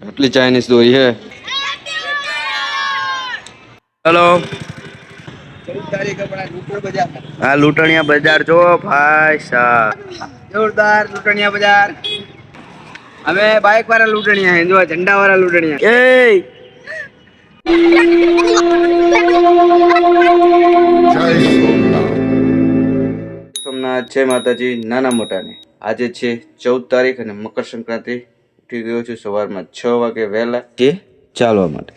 આટલી ચાઇનીઝ દોરી હે. હેલો. હા લૂંટણિયા બજાર જો ભાઈ સાહેબ. જોરદાર લૂંટણિયા બજાર. અમે બાઇક વાળા લૂંટણિયા હે જો ઝંડા વાળા લૂંટણિયા એ સોમનાથ જય માતાજી નાના મોટાને. આજે છે ચૌદ તારીખ અને મકર સંક્રાંતિ ઉઠી ગયો છું સવારમાં છ વાગે વહેલા. કે ચાલવા માટે?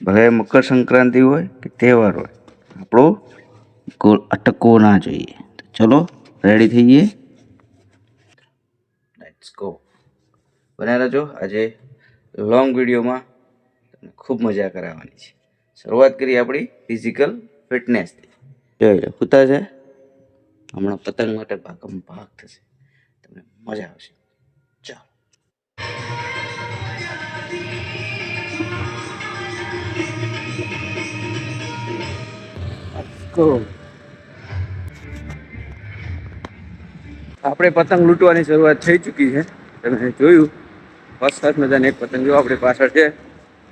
ભલે મકર સંક્રાંતિ હોય કે તહેવાર હોય આપણો ગોળ અટકવો ના જોઈએ. ચલો રેડી થઈએ? લેટ્સ ગો બને રહેજો. આજે લોંગ વિડીયોમાં તમને ખૂબ મજા કરાવવાની છે. શરૂઆત કરી આપણી ફિઝિકલ ફિટનેસથી જોઈ લો કૂતા છે? હમણાં પતંગ માટે ભાગમ ભાગ થશે. તમને મજા આવશે. આપણે પતંગ લૂંટવાની શરૂઆત થઈ ચૂકી છે. તમે જોયું. ફર્સ્ટ મજાની એક પતંગ જો આપણી પાછળ છે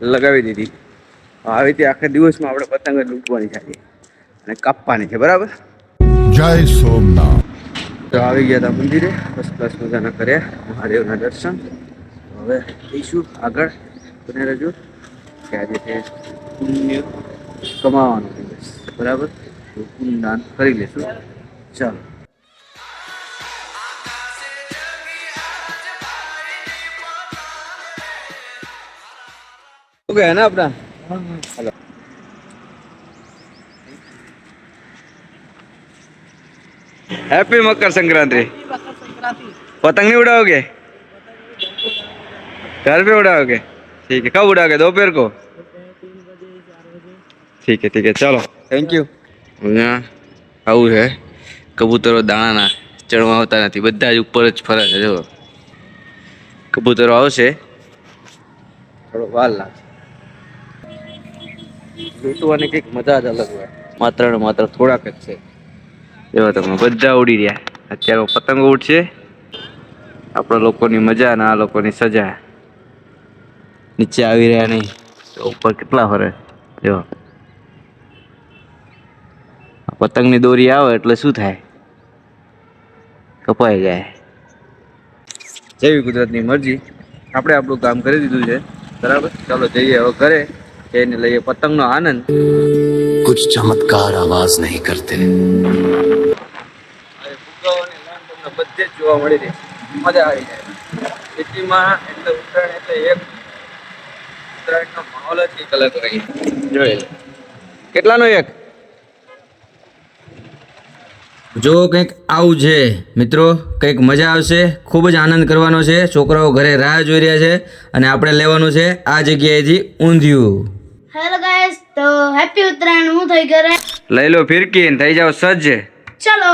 લગાવી દીધી. આવી રીતે આખા દિવસમાં આપણે પતંગ જ લૂંટવાની થાય અને કાપવાની છે બરાબર? જય સોમનાથ. તો આવી ગયા હતા મંદિરે. ફર્સ્ટ ક્લાસ મજાના કર્યા. મહાદેવના દર્શન. હવે જઈશું આગળ. બને રજૂ કે આજે છે પુણ્ય કમાવાનો દિવસ. બરાબર? તો પુણ્યદાન કરી લેશું ચાલો ઓકે है ना अपना हेलो हैप्पी मकर संक्रांति पतंग नहीं उड़ाओगे घर पे उड़ाओगे ठीक है कब उड़ाओगे दोपहर को ठीक है ठीक है चलो थैंक यू અહીંયા આવું છે. કબૂતરો દાણાના ચડવા આવતા નથી. બધા જ ઉપર જ ફરે છે જો કબૂતરો આવશે. થોડો વાર લાગશે. લૂંટવાની કંઈક મજા જ અલગ હોય. માત્ર ને માત્ર થોડાક જ છે. એવા તમે બધા ઉડી રહ્યા. અત્યારે પતંગો ઉડશે. આપણા લોકોની મજા ને આ લોકોની સજા. નીચે આવી રહ્યા નહીં. તો ઉપર કેટલા ફરે? જો પતંગની દોરી આવે એટલે શું થાય? કપાઈ જાય. જેવી કુદરતની મરજી આપણે આપણું કામ કરી દીધું છે. બરાબર? ચાલો જઈએ હવે ઘરે જઈને લઈએ પતંગનો આનંદ. કુછ ચમત્કાર આવાજ નહીં કરતે. બધે જ જોવા મળી રહી. મજા આવી જાય. ઉત્તરાયણ એટલે એક ઉત્તરાયણનો માહોલ જ જોઈએ કેટલાનો એક? જો કંઈક આવું છે મિત્રો કંઈક મજા આવશે ખૂબ જ આનંદ કરવાનો છે છોકરાઓ ઘરે રાહ જોઈ રહ્યા છે અને આપણે લેવાનું છે આ જગ્યાએથી ઊંધિયું હેલો ગાઈસ તો હેપી ઉત્તરાયણ હું થઈ ઘરે લઈ લો ફિરકી ને થઈ જાઓ સજ્જ ચલો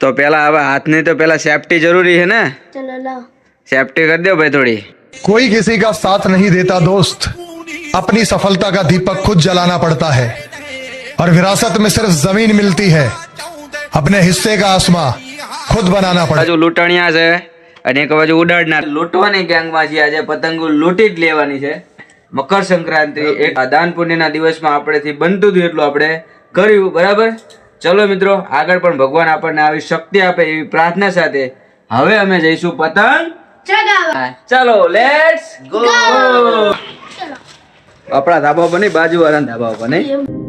તો પેલા હવે હાથની તો પેલા સેફટી જરૂરી છે ને ચલો લાવ સેફટી કરી દો ભાઈ થોડી कोई किसी का साथ नहीं देता दोस्त अपनी सफलता का दीपक खुद जलाना पड़ता है और विरासत में सिर्फ जमीन मिलती है अपने हिस्से का आसमां खुद बनाना पड़ता બાજુ લૂંટણિયા છે અને એક બાજુ ઉડાડનાર લૂંટવાની ગેંગમાં છે આજે પતંગો લૂંટી જ લેવાની છે મકર સંક્રાંતિ એક આ દાન પુણ્યના દિવસમાં આપણેથી બનતું હતું એટલું આપણે કર્યું બરાબર ચલો મિત્રો આગળ પણ ભગવાન આપણને આવી શક્તિ આપે એવી પ્રાર્થના સાથે હવે અમે જઈશું પતંગ ચગાવા ચાલો લેટ્સ ગો આપણા ધાબા પર નહીં બાજુ વાળા ધાબા પર નહીં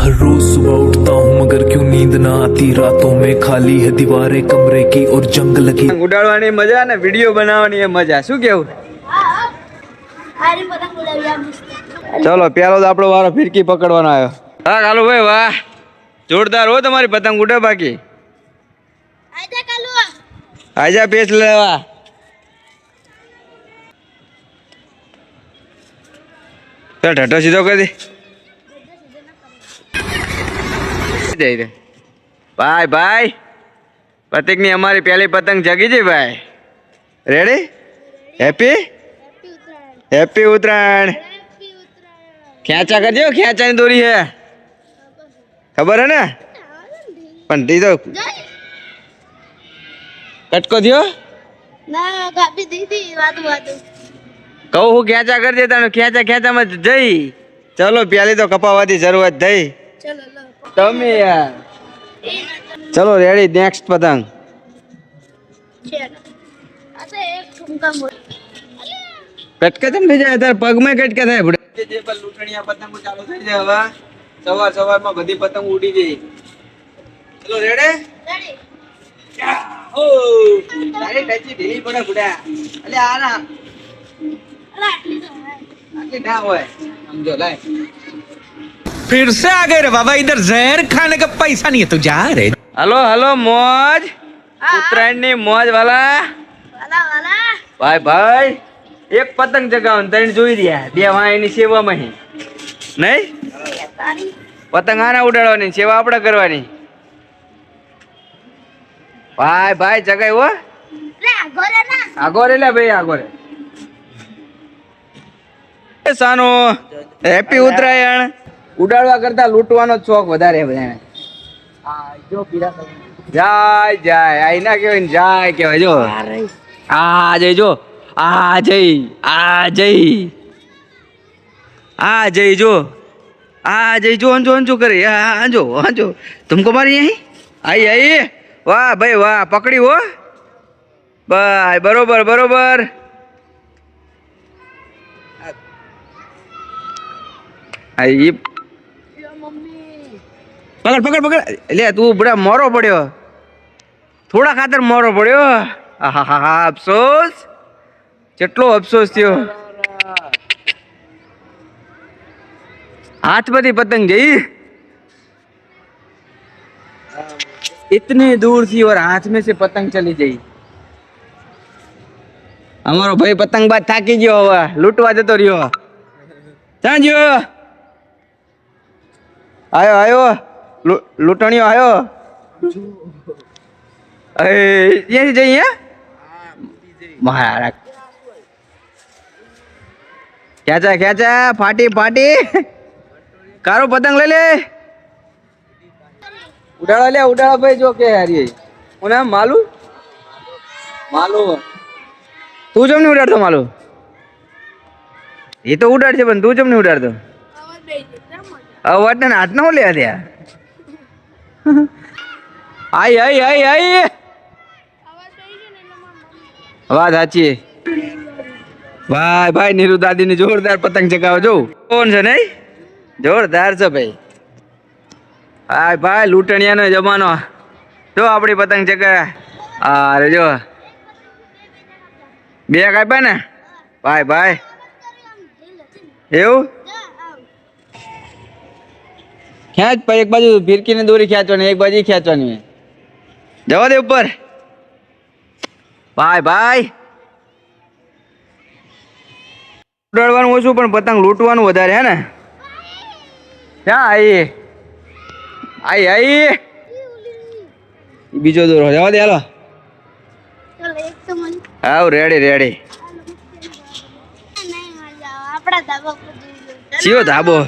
हर रोज सुबह उठता हूँ मगर क्यों नींद ना आती रातों में खाली है दीवारें कमरे की और जंग लगी પતંગ ઉડાડવાની મજા ને વિડીયો બનાવવાની એ મજા શું કેવું હારી પતંગ ઉડાવી આ મસ્ત ચલો પેલો તો આપણો વારો ફિરકી પકડવાનો આવ્યો હા કાલુ ભાઈ વાહ જોરદાર હો તમારી પતંગ ઉડે બાકી આજા કાલુ આજા પેચ લેવા તો ઢટો સીધો કરી દે જઈ રે ભાઈ ભાઈ, પતિકની અમારી પહેલી પતંગ જગી છે ભાઈ. Ready happy happy Uttarayan. ખેંચા કરજો ખેંચાની દોરી છે ખબર હે ને? પણ તી કટકો થયો? કહું હું ખેંચા કરી તને. ખેંચા, ખેંચામાં જઈ. ચલો પ્યાલી તો કપાવવાથી શરૂઆત થઈ. તમે યાર. ચલો રેડી નેક્સ્ટ પતંગ. કટકે તેમ થઈ જાય તાર પગમાં કટકે થાય. ભડે. જે પર લૂંટણીયા પતંગો ચાલુ થઈ જાય હવે, સવાર સવારમાં બધી પતંગ ઉડી જાય. ચલો રેડે ઓ તારે ટચી ઢીલી પડે ભડા. અલે આ ના આટલી ના હોય. સમજો, લાય. फिर से आ गए रे बाबा इधर जहर खाने का पैसा नहीं है तो जा रे હલો હલો મોજ ઉત્તરાયણ ની મોજ વાલા ભાઈ ભાઈ એક પતંગ ચગાવવાનું ત્રણ જોઈ રહ્યા બે વાં એની સેવામાં હી. નહીં પતંગ આના ઉડાડવાની સેવા આપણે કરવાની ભાઈ ભાઈ ચગાય હો આગો રે લે ભાઈ આગો રે એ સાનો હેપી ઉત્તરાયણ ઉડાડવા કરતા લૂંટવાનો જ શોખ વધારે બધાને. જાય જાય આઈના કહેવાય ને જાય કહેવાય જો. આ જઈ જો. આ જઈ આ જઈ આ જઈ જો. આ જઈ જો અંજો અંજો કરે. આ અંજો અંજો તુમકો મારી અહીં? આઈ આઈ. વાહ ભાઈ વાહ પકડી હો. ભાઈ બરોબર બરોબર. આ ઈ પકડ પકડ પકડ લે તું બડા મોરો પડ્યો થોડા ખાતર મોરો પડ્યો આહાહા, અફસોસ કેટલો અફસોસ થયો हाथ बदी पतंग गई इतनी दूर थी और हाथ में से पतंग चली गई અમારો ભાઈ પતંગ બાદ થાકી ગયો હવે લૂંટવા જતો રહ્યો ક્યાં ગયો આયો આયો લૂ- લૂંટણીયો ત્યાંથી જઈએ મહારાજ. ખેંચા ખેંચા ફાટી ફાટી. કારો પતંગ લઈ લે. ઉડાડો લે ઉડાડો ભાઈ જો કે હારી હું. નામ? માલુ? માલુ. તું જમ નહીં ઉડાડતો માલુ? એ તો ઉડાડશે પણ તું જમ નહીં ઉડાડતો? અવાજ ને હાથ ના લે ત્યાં આઈ આઈ આઈ આઈ. વાત સાચી. ભાઈ ભાઈ, નીરુ દાદી ની જોરદાર પતંગ ચગાવો, જો. કોણ છે નહીં? જોરદાર છે ભાઈ. ભાઈ ભાઈ, લૂંટણિયાનો જમાનો. જો આપણી પતંગ ચગાવે. અરે જો. બે કાપ્યા ને ભાઈ ભાઈ. એવું? ખેંચ પર એક બાજુ ફિરકીને દોરી ખેંચવાની એક બાજુ ખેંચવાની. જવા દે ઉપર. ભાઈ ભાઈ. ઉડાડવાનું ઓછું પણ પતંગ લૂંટવાનું વધારે હે ને? ક્યાં આઈ? આઈ આઈ. બીજો દોરો જવા દે હાલો. આવ રેડી રેડી. ચિયો ધાબો.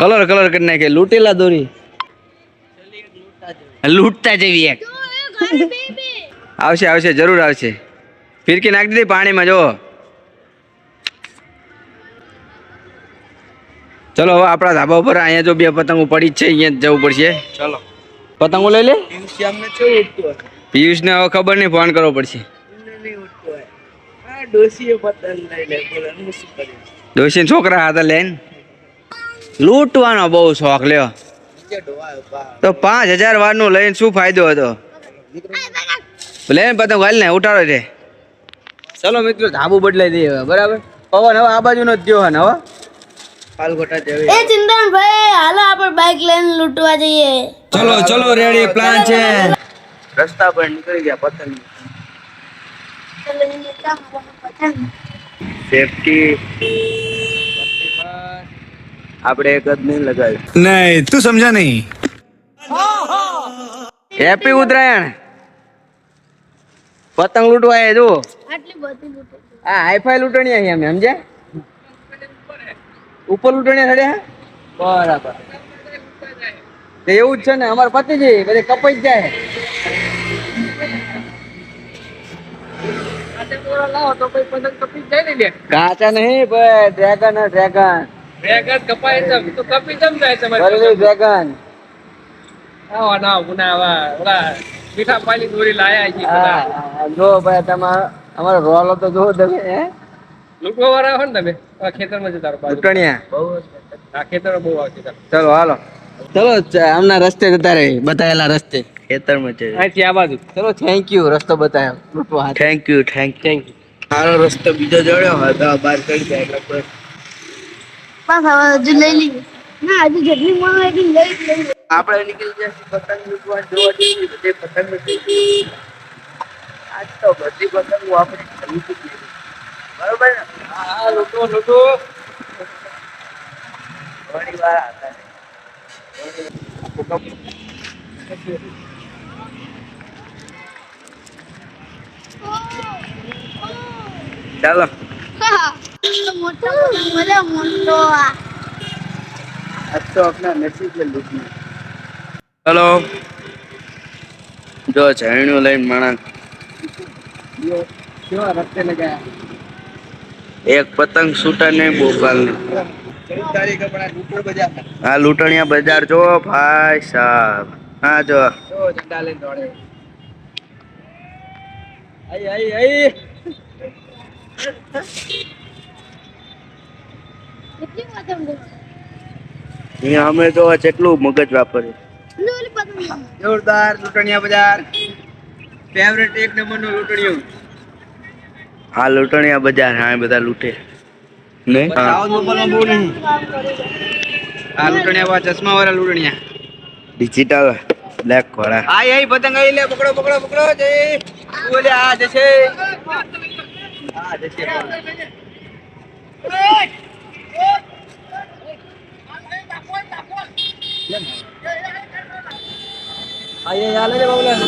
કલર કલર કરી નાખે લૂંટેલા દોરી. લૂંટતા જેવી એક. આવશે આવશે જરૂર આવશે. ફિરકી નાખી દીધી પાણીમાં જો ચલો હવે આપણા ધાબા ઉપર અહીંયા જો બે પતંગો પડી જ છે અહીંયા જ જવું પડશે. ચલો. પતંગો લઈ લે. પિયુષ ને હવે ખબર નહીં ફોન કરવો પડશે. ડોશી છોકરા હતા લઈને. લૂંટવાનો બહુ શોખ લ્યો. તો પાંચ હજાર વારનું લઈને શું ફાયદો હતો? લઈને પતંગ હાલ ને ઉઠાડો છે ચલો મિત્રો ધાબુ બદલાઈ દઈએ હવે બરાબર? પવન હવે આ બાજુનો જ થયો હે ને હવે પાલગોટા જેવી એ ચિંતન ભાઈ હાલો આપણે બાઇક લઈને લૂંટવા જઈએ. ચલો ચલો રેડી પ્લાન છે. રસ્તા પર નીકળી ગયા પતંગ. સેફટી આપણે એક જ નહીં લગાવ્યું નહીં તું સમજા નહીં. હેપી ઉત્તરાયણ. પતંગ લૂંટવા આવ્યા જુઓ હા હાઈફાઈ લૂંટણી આવી અમે સમજે ઉપર લૂંટણી થડે બરાબર. એવું જ છે ને અમારે પતિ જાય. બધે કપાઈ જ જાય કાચા નહીં dragon dragon dragon Bareilly dragon હા, જો ભાઈ તમારો અમારો રોલો તો જો તમે હે? લૂંટણિયા. ચલો હાલો. ચલો આમના રસ્તે જતા રહે બતાવેલા રસ્તે. ખેતરમાં છે ચલો થેન્ક યુ રસ્તો બતાવ્યો લૂંટવા thank you thank thank you સારો રસ્તો બીજો જોડ્યો હતો તો બહાર કરી જાય એટલે કોઈ બસ હવે હજુ લઈ લઈએ. ના હજુ જેટલી હોય એટલી લઈ લઈ આપણે નીકળી જશે પતંગ લૂંટવા જોવા જઈએ બધી પતંગ લૂંટી આજ તો બધી પતંગો આપણે લૂંટી લીધી. બરોબર ને? હા લૂંટો લૂંટો. ઘણી વાર હતા ચાલો. હા, મોટો જો ઝરણું લઈને માણસ એક પતંગ છૂટા નહીં બોપાલ હા લૂંટણિયા બજાર જો ભાઈ સાહેબ. હા જો આઈ આઈ આઈ પતંગ અહીંયા અમે તો કેટલું મગજ વાપર્યું જોરદાર લૂંટણિયા બજાર. ફેવરેટ એક નંબરનું લૂંટણિયું. હા લૂંટણિયા બજાર હા બધા લૂંટે. નહીં આ લૂંટણિયા વાળા ચશ્મા વાળા લૂંટણિયા. ડિજિટલ બ્લેક વાળા. આઈ પતંગ આઈ લે પકડો પકડો પકડો જય. બોલે આ જશે. આ જશે. આલે રે બાબલા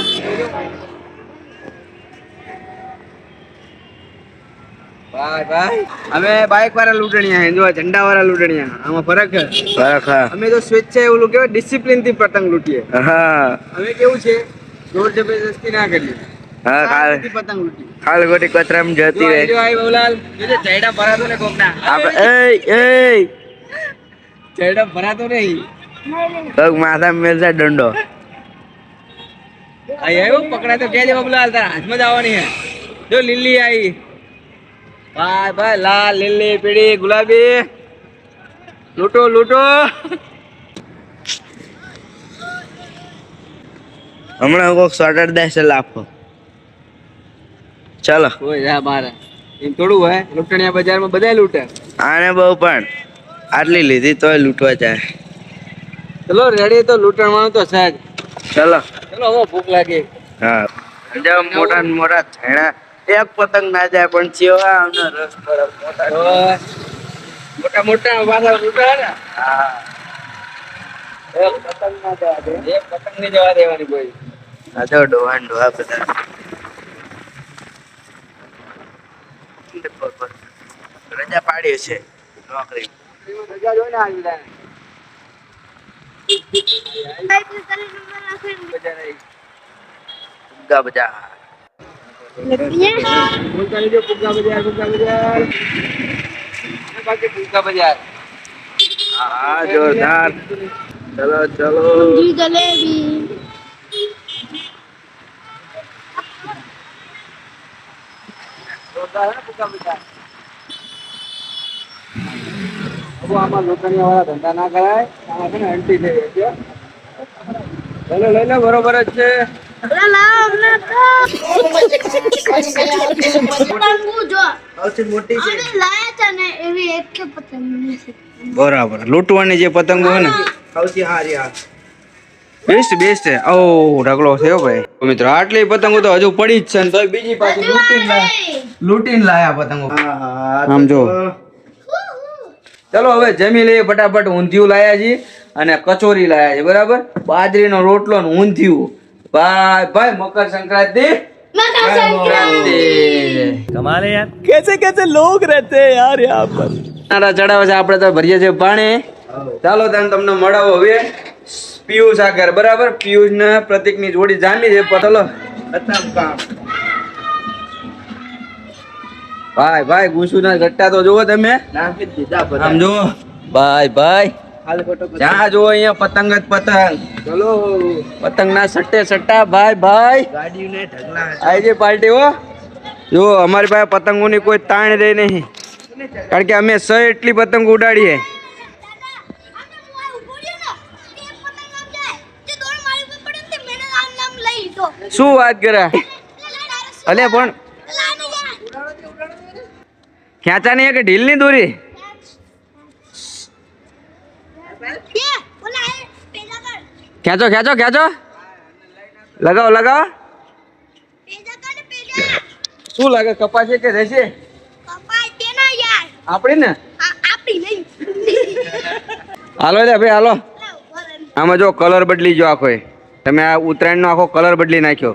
ભાઈ ભાઈ અમે બાઇક વાળા લૂંટણીયા જો ઝંડા વાળા લૂંટણીયા આમાં ફરક ફરક અમે તો સ્વેચ્છાએ એવું કેવાય ડિસિપ્લિનથી પતંગ લૂંટીએ. હા. અમે કેવું છે? જોર જબરદસ્તી ના કરીએ. હા લૂંટીએ ખાલી જતી રહે. જો આઈ જયડા ભરાતો ને કોકના. આપણે એ જયડા ભરાતો નહીં. કોક માથા મેલતા દંડો. આઈ આવ્યો? પકડા તો કેજે બાબુલાલ તારા હાથમાં જ આવવાની હે. જો લીલી આઈ. ભાઈ ભાઈ લાલ લીલી પીળી ગુલાબી. લૂટો લૂટો. હમણાં કોક સોટર દેશે લાફો ચાલો. એમ થોડું હોય લૂંટણિયા બજારમાં બધા લૂંટે. આને બહુ પણ. આટલી લીધી તોય લૂંટવા જાય. ચલો રેડી તો લૂંટણવાનું તો છે જ. ચલો. ચલો હવે ભૂખ લાગી. હા. જો મોટા ને મોટા થેણા. એક પતંગ ના જાય પણ ચેવા આમનો રસ પર મોટા મોટા. મોટા વાળા લૂંટા ને. હા. એક પતંગ ના જવા દે. એક પતંગની જવા દેવાની કોઈ. આ તો ડોહા ને ડોહા બધા. રજા પાડીએ છે. નોકરી. રજા જોઈને આવી જાય ફુગ્ગા બજાર. ફુગ્ગા બજાર ફુગ્ગા બજાર બાકી ફુગ્ગા બજાર હા જોરદાર. ચલો ચલો. જલેબી. આમાં લોખંડિયા વાળા ધંધા ના કરાય. આમાં છે ને અંટી થઈ છે ચલો લઈ લો બરોબર જ છે. બરાબર. લૂંટવાની જે પતંગો હોય ને. સૌથી હારી આ બેસ્ટ બેસ્ટ ઓ ઢગલો થયો ભાઈ. મિત્રો આટલી પતંગો તો હજુ પડી જ છે ને બીજી પાછી લૂંટીને લાયા. લૂંટીને લાયા પતંગો. આમ જો. ચલો હવે જમી લઈએ ફટાફટ ઊંધિયું લાયા છીએ અને કચોરી લાયા છે બરાબર? બાજરીનો રોટલો ને ઊંધિયું. ભાઈ ભાઈ મકર સંક્રાંતિ. કમાલ યાર. કેસે કેસે લોગ રહેતે યાર યહાં પર. નારા ચડાવે છે આપણે તો ભરીએ છે પાણી. ચાલો તને તમને મળાવો હવે. પિયુષ આગર બરાબર? પિયુષ ને પ્રતિકની જોડી જામી છે પટલો ભાઈ ભાઈ ભાઈ ગુસુના ગટ્ટા તો જુઓ તમે. આમ જુઓ. ભાઈ ભાઈ. જ્યાં જુઓ અહીંયા પતંગ જ પતંગ. ચલો. પતંગ ના સટ્ટે સટ્ટા ભાઈ ભાઈ. આઈ પાર્ટી હો. જો અમારી પાસે પતંગોની કોઈ તાણ રહી નહીં. કારણ કે અમે સ એટલી પતંગ ઉડાડીએ. શું વાત કરે? અલે, પણ ખેંચા નહીં કે ઢીલની દોરી? ખેંચો ખેંચો ખેંચો. લગાવો લગાવો. શું લાગે કપાશે કે રહેશે? આપણી ને? હાલો, લે ભાઈ, હાલો. આમાં જો કલર બદલી જો આખો. તમે આ ઉત્તરાયણનો આખો કલર બદલી નાખ્યો.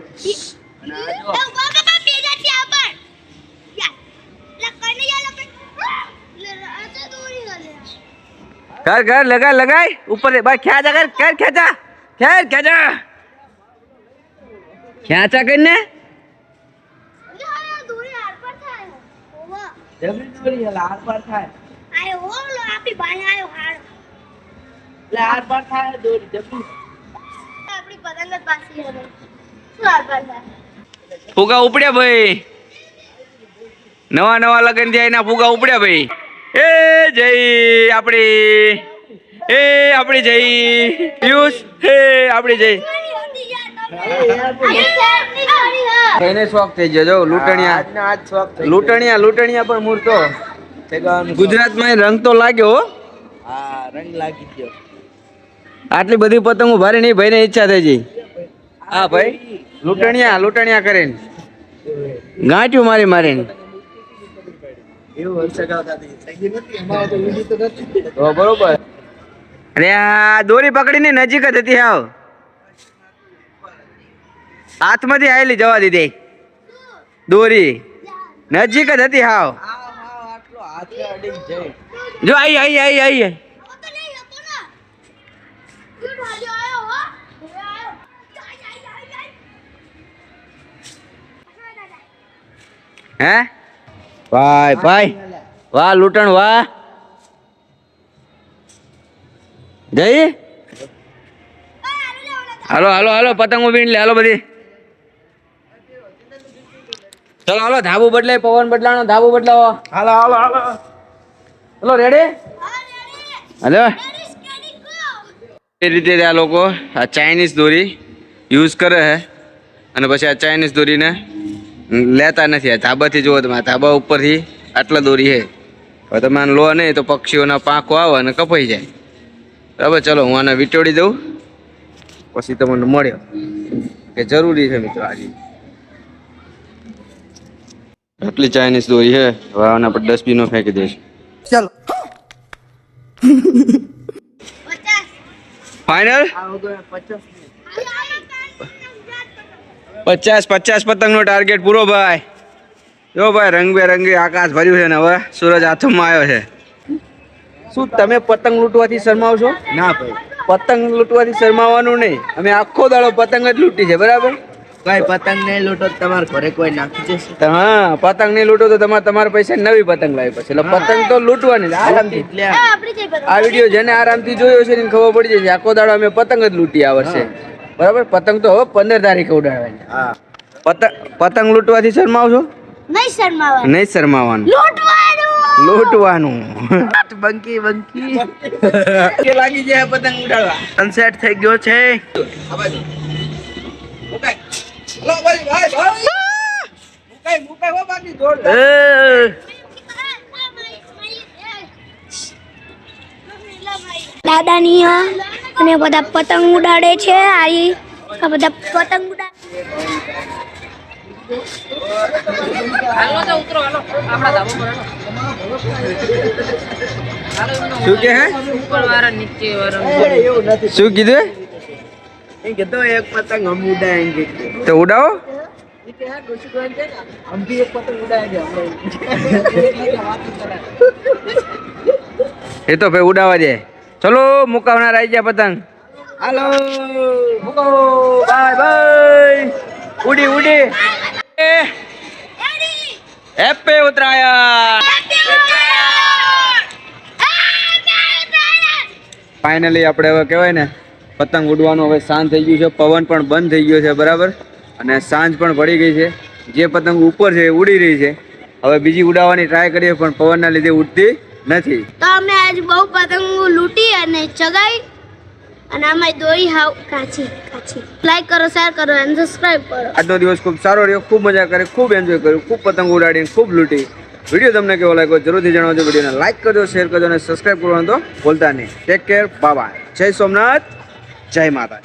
ઘર ઘર લગા લગાય. ઉપર ભાઈ ખેંચા કર કર ખેંચા. ખેર ખેંચા. ખેંચા કરીને. આપી જ પાછી હવે શું હાર પાર થાય ફુગા ઉપડ્યા ભાઈ. નવા નવા લગન થયા એના ફુગા ઉપડ્યા ભાઈ. એ જય આપણી એ આપણી જય પિયુષ હે આપણી જય. એને શોખ થઈ ગયો. જો લૂંટણિયા. લૂંટણિયા લૂંટણિયા પણ મૂર્તો ગુજરાતમાં રંગ તો લાગ્યો હો. આટલી બધી પતંગો ભારે નહીં ભાઈને ઈચ્છા થઈ ગઈ. હા, ભાઈ. લૂંટણિયા લૂંટણિયા કરીને. ગાંઠ્યું મારી મારીને. બરોબર. અરે આ દોરી પકડીને નજીક જ હતી આવ હાથમાંથી આવેલી જવા દીધી. દોરી. નજીક જ હતી હાવ. જો આઈ આઈ આઈ આઈ. હે? ભાઈ ભાઈ. વાહ લૂંટણ વાહ. જઈ. હાલો હાલો હાલો પતંગો બીન લે હાલો બધી. ચલો હાલો ધાબુ બદલાય પવન બદલાનો ધાબુ બદલાવો. હાલો હાલો હાલો. ચલો રેડી હાલો. એ રીતે આ લોકો. આ ચાઇનીઝ દોરી યુઝ કરે છે અને પછી આ ચાઇનીઝ દોરીને લેતા નથી. આ ધાબાથી જુઓ તમે આ ધાબા ઉપરથી આટલા દોરી છે. હવે તમે આને લો નહીં તો પક્ષીઓના પાંખો આવે અને કપાઈ જાય. બરાબર ચલો હું આને વીંટોળી દઉં. પછી તમને મળ્યો. કે જરૂરી છે મિત્રો આજે. આટલી ચાઇનીઝ દોરી છે હવે આને પર ડસ્ટબિનો ફેંકી દઈશું. ફાઇનલ? પચાસ પચાસ પતંગનો ટાર્ગેટ પૂરો ભાઈ. જો ભાઈ રંગબેરંગી આકાશ ભર્યું છે ને હવે સૂરજ હાથમાં આવ્યો છે. શું તમે પતંગ લૂંટવાથી શરમાવશો? ના ભાઈ. પતંગ લૂંટવાથી શરમાવાનું નહીં. અમે આખો દાડો પતંગ જ લૂંટી છે બરાબર? ભાઈ પતંગ નહીં લૂંટો તો તમારા ઘરે કોઈ નાખી જશે હા પતંગ નહીં લૂંટો તો તમારે તમારા પૈસા નવી પતંગ લાવી પછી એટલે પતંગ તો લૂંટવાની આરામથી. આ વીડિયો જેને આરામથી જોયો છે ને ખબર પડી જશે આખો દાડો અમે પતંગ જ લૂંટી આ વર્ષે બરાબર? પતંગ તો હવે પંદર તારીખે ઉડાડવાની હા. પતંગ પતંગ લૂંટવાથી શરમાવશો? નહીં શરમાવા નહીં શરમાવાનું લૂંટવાનું. લૂંટવાનું. બંકી બંકી. કે લાગી જાય પતંગ ઉડાડવા? સનસેટ થઈ ગયો છે. એ, દાદાની અને બધા પતંગ ઉડાડે છે આઈ. આ બધા પતંગ ઉડાડે શું કીધું એક પતંગ હમ તો ઉડાવો. हम भी एक पतंग उड़ाएंगे ચલો મુકાવનાર આવી ગયા પતંગ હાલો મુકો બાય બાય. ઉડી ઉડી. હેપે ઉત્તરાયણ. ફાઇનલી આપણે હવે કહેવાય ને પતંગ ઉડવાનું હવે શાંત થઈ ગયું છે પવન પણ બંધ થઈ ગયો છે બરાબર? અને સાંજ પણ પડી ગઈ છે. જે પતંગ ઉપર છે એ ઉડી રહી છે. હવે બીજી ઉડાવવાની ટ્રાય કરીએ પણ પવનના લીધે ઉડતી નથી. તો અમે આજ બહુ પતંગો લૂંટી અને ચગાઈ અને અમે દોરી હાવ કાચી કાચી. લાઈક કરો શેર કરો અને સબસ્ક્રાઇબ કરો. આજનો દિવસ ખૂબ સારો રહ્યો ખૂબ મજા કરી ખૂબ એન્જોય કર્યું ખૂબ પતંગ ઉડાડીને ખૂબ લૂંટી. વીડિયો તમને કેવો લાગ્યો જરૂરથી જણાવજો વિડીયોને લાઈક કરજો શેર કરજો અને સબસ્ક્રાઇબ કરવાનું તો ભૂલતા નહીં. ટેક કેર બાબા જય સોમનાથ જય માતા